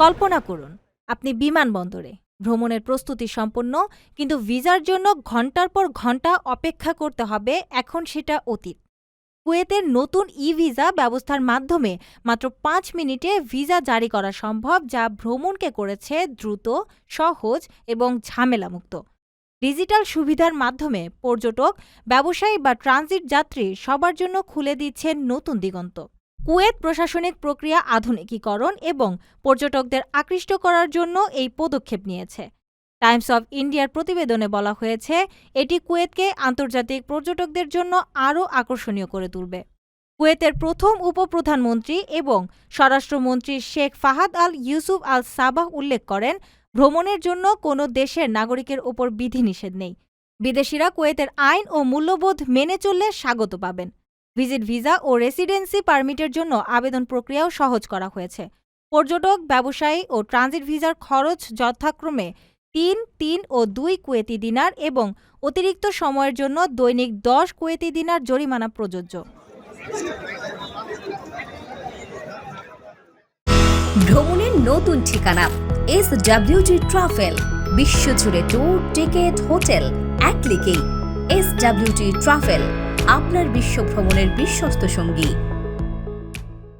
কল্পনা করুন, আপনি বিমানবন্দরে, ভ্রমণের প্রস্তুতি সম্পন্ন, কিন্তু ভিসার জন্য ঘণ্টার পর ঘণ্টা অপেক্ষা করতে হবে, এখন সেটা অতীত। কুয়েতের নতুন ই ভিসা ব্যবস্থার মাধ্যমে মাত্র পাঁচ মিনিটে ভিসা জারি করা সম্ভব, যা ভ্রমণকে করেছে দ্রুত, সহজ এবং ঝামেলামুক্ত। ডিজিটাল সুবিধার মাধ্যমে পর্যটক, ব্যবসায়ী বা ট্রানজিট যাত্রী সবার জন্য খুলে দিচ্ছে নতুন দিগন্ত। কুয়েত প্রশাসনিক প্রক্রিয়া আধুনিকীকরণ এবং পর্যটকদের আকৃষ্ট করার জন্য এই পদক্ষেপ নিয়েছে। টাইমস অব ইন্ডিয়ার প্রতিবেদনে বলা হয়েছে, এটি কুয়েতকে আন্তর্জাতিক পর্যটকদের জন্য আরও আকর্ষণীয় করে তুলবে। কুয়েতের প্রথম উপপ্রধানমন্ত্রী এবং স্বরাষ্ট্রমন্ত্রী Sheikh Fahad Al Yousef Al Sabah উল্লেখ করেন, ভ্রমণের জন্য কোনো দেশের নাগরিকের ওপর বিধিনিষেধ নেই। বিদেশিরা কুয়েতের আইন ও মূল্যবোধ মেনে চললে স্বাগত পাবেন। ভিজিট ভিসা ও রেসিডেন্সি পারমিটের জন্য আবেদন প্রক্রিয়াও সহজ করা হয়েছে। পর্যটক, ব্যবসায়ী ও ট্রানজিট ভিসার খরচ যথাক্রমে তিন তিন ও দুই কুয়েতি দিনার এবং অতিরিক্ত সময়ের জন্য দৈনিক দশ কুয়েতি দিনার জরিমানা প্রযোজ্য। ভ্রমণের নতুন ঠিকানা, এস ডাব্লিউজি ট্রাভেল বিশ্বজুড়ে ট্যুর, টিকেট, হোটেল, এক ক্লিকেই এস ডাব্লিউজি ট্রাভেল আপনার বিশ্ব ভ্রমণের বিশ্বস্ত সঙ্গী।